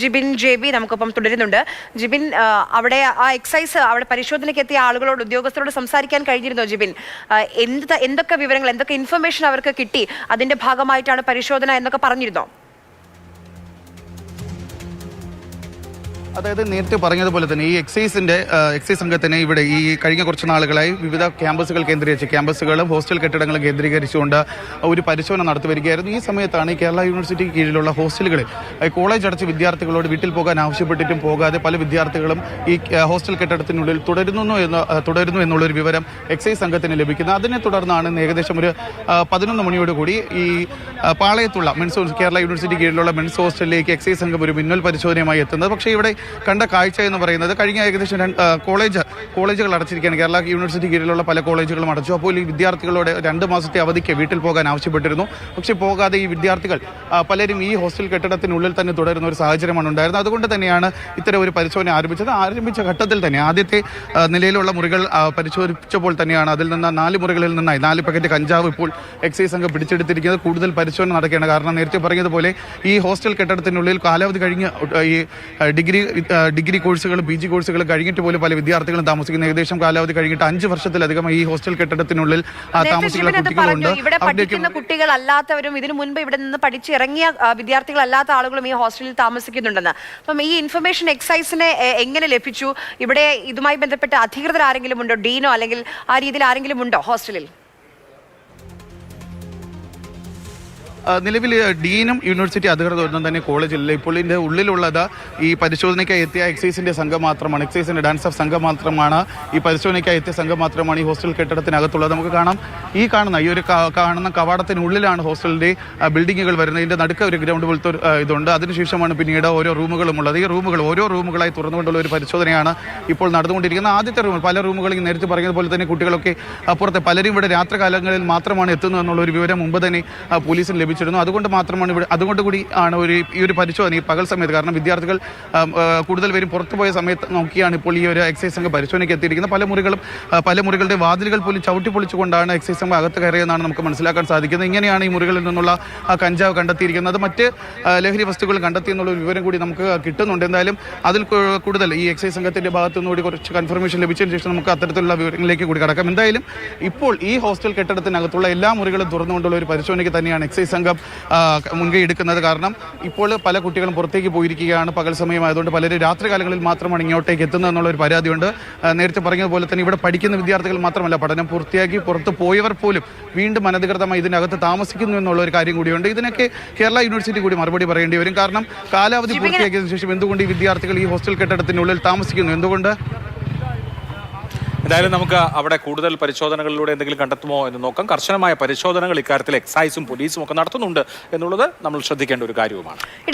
Jibin J B നമുക്കൊപ്പം തുടരുന്നുണ്ട്. ജിബിൻ അവിടെ ആ എക്സൈസ് അവിടെ പരിശോധനയ്ക്ക് എത്തിയ ആളുകളോട് ഉദ്യോഗസ്ഥരോട് സംസാരിക്കാൻ കഴിഞ്ഞിരുന്നോ ജിബിൻ? എന്ത് എന്തൊക്കെ വിവരങ്ങൾ എന്തൊക്കെ ഇൻഫർമേഷൻ അവർക്ക് കിട്ടി? അതിന്റെ ഭാഗമായിട്ടാണ് പരിശോധന എന്നൊക്കെ പറഞ്ഞിരുന്നോ? അതായത് നേരത്തെ പറഞ്ഞതുപോലെ തന്നെ ഈ എക്സൈസിന്റെ എക്സൈസ് സംഘത്തിന് ഇവിടെ ഈ കഴിഞ്ഞ കുറച്ച് നാളുകളായി വിവിധ ക്യാമ്പസുകൾ കേന്ദ്രീകരിച്ച്. ക്യാമ്പസുകളും ഹോസ്റ്റൽ കെട്ടിടങ്ങളും കേന്ദ്രീകരിച്ചുകൊണ്ട് ഒരു പരിശോധന നടത്തി വരികയായിരുന്നു. ഈ സമയത്താണ് ഈ കേരള യൂണിവേഴ്സിറ്റി കീഴിലുള്ള ഹോസ്റ്റലുകളിൽ കോളേജ് അടച്ച് വിദ്യാർത്ഥികളോട് വീട്ടിൽ പോകാൻ ആവശ്യപ്പെട്ടിട്ടും പോകാതെ പല വിദ്യാർത്ഥികളും ഈ ഹോസ്റ്റൽ കെട്ടിടത്തിനുള്ളിൽ തുടരുന്നു എന്ന് തുടരുന്നു എന്നുള്ളൊരു വിവരം എക്സൈസ് സംഘത്തിന് ലഭിക്കുന്നത്. അതിനെ തുടർന്നാണ് ഏകദേശം ഒരു പതിനൊന്ന് മണിയോടുകൂടി ഈ പാളയത്തുള്ള മെൻസ് കേരള യൂണിവേഴ്സിറ്റി കീഴിലുള്ള മെൻസ് ഹോസ്റ്റലിലേക്ക് എക്സൈസ് സംഘം ഒരു മിന്നൽ പരിശോധനയുമായി എത്തുന്നത്. പക്ഷേ ഇവിടെ കണ്ട കാഴ്ച എന്ന് പറയുന്നത് കഴിഞ്ഞ ഏകദേശം രണ്ട് കോളേജ് കോളേജുകൾ അടച്ചിരിക്കുകയാണ്. കേരള യൂണിവേഴ്സിറ്റി കീഴിലുള്ള പല കോളേജുകളും അടച്ചു. അപ്പോൾ ഈ വിദ്യാർത്ഥികളോട് രണ്ട് മാസത്തെ അവധിക്ക് വീട്ടിൽ പോകാൻ ആവശ്യപ്പെട്ടിരുന്നു. പക്ഷേ പോകാതെ ഈ വിദ്യാർത്ഥികൾ പലരും ഈ ഹോസ്റ്റൽ കെട്ടിടത്തിനുള്ളിൽ തന്നെ തുടരുന്ന ഒരു സാഹചര്യമാണ് ഉണ്ടായിരുന്നത്. അതുകൊണ്ട് തന്നെയാണ് ഇത്തരം ഒരു പരിശോധന ആരംഭിച്ചത്. ആരംഭിച്ച ഘട്ടത്തിൽ തന്നെ ആദ്യത്തെ നിലയിലുള്ള മുറികൾ പരിശോധിച്ചപ്പോൾ തന്നെയാണ് അതിൽ നിന്ന് നാല് മുറികളിൽ നിന്നായി. നാല് പാക്കറ്റ് കഞ്ചാവ് ഇപ്പോൾ എക്സൈസ് സംഘം പിടിച്ചെടുത്തിരിക്കുന്നത്. കൂടുതൽ പരിശോധന നടക്കുകയാണ്. കാരണം നേരത്തെ പറഞ്ഞതുപോലെ ഈ ഹോസ്റ്റൽ കെട്ടിടത്തിനുള്ളിൽ കാലാവധി കഴിഞ്ഞ് ഈ ഡിഗ്രി ഡിഗ്രി കോഴ്സുകൾ പി ജി കോഴ്സുകൾ കഴിഞ്ഞിട്ട് പോലും പല വിദ്യാർത്ഥികളും താമസിക്കുന്ന ഏകദേശം കാലാവധി കഴിഞ്ഞിട്ട് അഞ്ച് വർഷത്തിലധികം ഈ ഹോസ്റ്റൽ കെട്ടിടത്തിനുള്ളിൽ താമസിക്കുന്ന കുട്ടികളുണ്ട്. ഇവിടെ പഠിക്കുന്ന കുട്ടികളല്ലാത്തവരും ഇതിനു മുൻപ് ഇവിടെ നിന്ന് പഠിച്ചിറങ്ങിയ വിദ്യാർത്ഥികളല്ലാത്ത ആളുകളും ഈ ഹോസ്റ്റലിൽ താമസിക്കുന്നുണ്ടെന്ന്. അപ്പം ഈ ഇൻഫർമേഷൻ എക്സൈസിനെ എങ്ങനെ ലഭിച്ചു? ഇവിടെ ഇതുമായി ബന്ധപ്പെട്ട അധികൃതർ ആരെങ്കിലും ഉണ്ടോ? ഡീനോ അല്ലെങ്കിൽ ആ രീതിയിൽ ആരെങ്കിലും ഉണ്ടോ ഹോസ്റ്റലിൽ? നിലവിൽ ഡീനും യൂണിവേഴ്സിറ്റി അധികൃതരൊന്നും തന്നെ കോളേജിലില്ല. ഇപ്പോൾ ഇതിന്റെ ഉള്ളിലുള്ളത് ഈ പരിശോധനയ്ക്കായി എത്തിയ എക്സൈസിന്റെ സംഘം മാത്രമാണ്. എക്സൈസിന്റെ ഡാൻസ് ഓഫ് സംഘം മാത്രമാണ് ഈ പരിശോധനയ്ക്കായി എത്തിയ സംഘം മാത്രമാണ് ഈ ഹോസ്റ്റൽ കെട്ടിടത്തിനകത്തുള്ളത്. നമുക്ക് കാണാം. ഈ കാണുന്ന ഈ ഒരു കാണുന്ന കവാടത്തിനുള്ളിലാണ് ഹോസ്റ്റലിന്റെ ബിൽഡിങ്ങുകൾ വരുന്നത്. ഇതിന്റെ നടുക്ക ഒരു ഗ്രൗണ്ട് പോലത്തെ ഇതുണ്ട്. അതിനുശേഷമാണ് പിന്നീട് ഓരോ റൂമുകളും ഉള്ളത് ഈ റൂമുകൾ ഓരോ റൂമുകളായി തുറന്നുകൊണ്ടുള്ള ഒരു പരിശോധനയാണ് ഇപ്പോൾ നടന്നുകൊണ്ടിരിക്കുന്നത്. ആദ്യത്തെ റൂം പല റൂമുകളിൽ നേരത്തെ പറഞ്ഞതുപോലെ തന്നെ കുട്ടികളൊക്കെ അപ്പുറത്തെ പലരും ഇവിടെ രാത്രികാലങ്ങളിൽ മാത്രമാണ് എത്തുന്നത് എന്നുള്ള ഒരു വിവരം മുമ്പ് തന്നെ പോലീസിന് പോലീസിന് ലഭിച്ചിരുന്നു. അതുകൊണ്ട് മാത്രമാണ് ഇവിടെ അതുകൊണ്ട് കൂടി ആണ് ഒരു ഈ ഒരു പരിശോധന ഈ പകൽ സമയത്ത്. കാരണം വിദ്യാർത്ഥികൾ കൂടുതൽ പേരും പുറത്തു പോയ സമയത്ത് നോക്കിയാണ് ഇപ്പോൾ ഈ ഒരു എക്സൈസ് സംഘം പരിശോധനയ്ക്ക് എത്തിയിരിക്കുന്നത്. പല മുറികളും പല മുറികളുടെ വാതിലുകൾ പോലും ചവിട്ടി പൊളിച്ചുകൊണ്ടാണ് എക്സൈസ് സംഘം അകത്ത് കയറിയെന്നാണ് നമുക്ക് മനസ്സിലാക്കാൻ സാധിക്കുന്നത്. ഇങ്ങനെയാണ് ഈ മുറികളിൽ നിന്നുള്ള ആ കഞ്ചാവ് കണ്ടെത്തിയിരിക്കുന്നത്. മറ്റ് ലഹരി വസ്തുക്കൾ കണ്ടെത്തി എന്നുള്ള വിവരം കൂടി നമുക്ക് കിട്ടുന്നുണ്ട്. എന്തായാലും അതിൽ കൂടുതൽ ഈ എക്സൈസ് സംഘത്തിന്റെ ഭാഗത്തു നിന്ന് കൂടി കുറച്ച് കൺഫർമേഷൻ ലഭിച്ചതിന് ശേഷം നമുക്ക് അത്തരത്തിലുള്ള വിവരങ്ങളിലേക്ക് കൂടി കടക്കാം. എന്തായാലും ഇപ്പോൾ ഈ ഹോസ്റ്റൽ കെട്ടിടത്തിനകത്തുള്ള എല്ലാ മുറികളും തുറന്നുകൊണ്ടുള്ള ഒരു പരിശോധനയ്ക്ക് തന്നെയാണ് എക്സൈസ് സംഘം ആ, മുൻകൈ എടുക്കുന്നത് കാരണം ഇപ്പോൾ പല കുട്ടികളും പുറത്തേക്ക് പോയിരിക്കുകയാണ്. പകൽ സമയമായതുകൊണ്ട് പലരും രാത്രികാലങ്ങളിൽ മാത്രമാണ് ഇങ്ങോട്ടേക്ക് എത്തുന്നത് എന്നുള്ളൊരു പരാതിയുണ്ട്. നേരത്തെ പറഞ്ഞതുപോലെ തന്നെ ഇവിടെ പഠിക്കുന്ന വിദ്യാർത്ഥികൾ മാത്രമല്ല പഠനം പൂർത്തിയാക്കി പുറത്ത് പോയവർ പോലും വീണ്ടും അനധികൃതമായി ഇതിനകത്ത് താമസിക്കുന്നു എന്നുള്ള ഒരു കാര്യം കൂടിയുണ്ട്. ഇതിനൊക്കെ കേരള യൂണിവേഴ്സിറ്റി കൂടി മറുപടി പറയേണ്ടി വരും. കാരണം കാലാവധി പൂർത്തിയാക്കിയതിനു ശേഷം എന്തുകൊണ്ട് ഈ വിദ്യാർത്ഥികൾ ഈ ഹോസ്റ്റൽ കെട്ടിടത്തിനുള്ളിൽ താമസിക്കുന്നു? എന്തുകൊണ്ട്? എന്തായാലും നമുക്ക് അവിടെ കൂടുതൽ പരിശോധനകളിലൂടെ എന്തെങ്കിലും കണ്ടെത്തുമോ എന്ന് നോക്കാം. കർശനമായ പരിശോധനകൾ ഇക്കാര്യത്തിൽ എക്സൈസും പോലീസും ഒക്കെ നടത്തുന്നുണ്ട് എന്നുള്ളത് നമ്മൾ ശ്രദ്ധിക്കേണ്ട ഒരു കാര്യവുമാണ്.